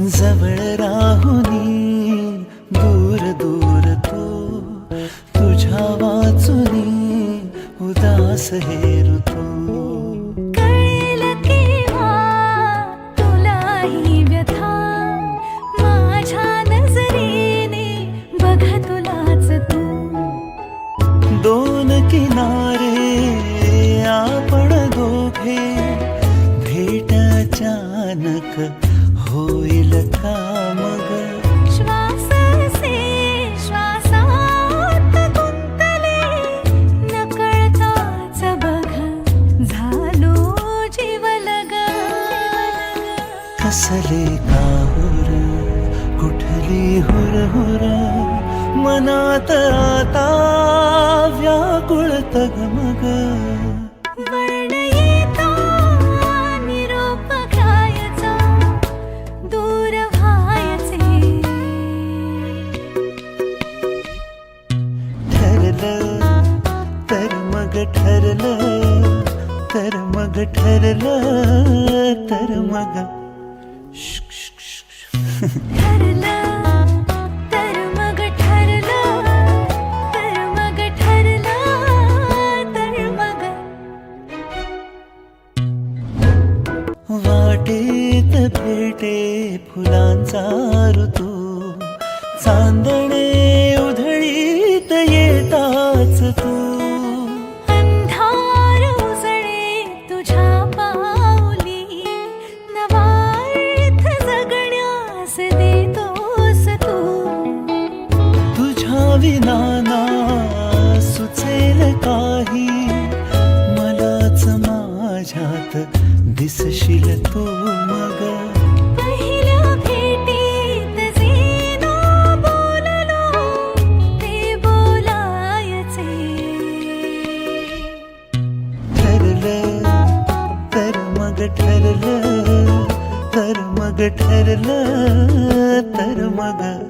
जवळ राहुनी दूर दूर तो तुझ्या वाचुनी उदास हे ऋतू दोन किनारे आपण दोघे भेट अचानक होईल का मग? श्वासाचे श्वासात गुंतले नकळताच बघ झालो जीवलग. कसले काहुर कुठली हुर हुर मनात आता व्याकुळ तगमग ठरलं तर मग ठरलं तर मग ठरलं तर मग शुक, शुक, शुक, शुक. ठरलं तर मग ठरलं तर मग ठरलं तर मग वाटेत भेटे फुलांचा ऋतू चांदणे विनाना सुचेल काही? मलाच माझ्यात दिसशील तू मग ठरलं तर मग ठरलं तर मग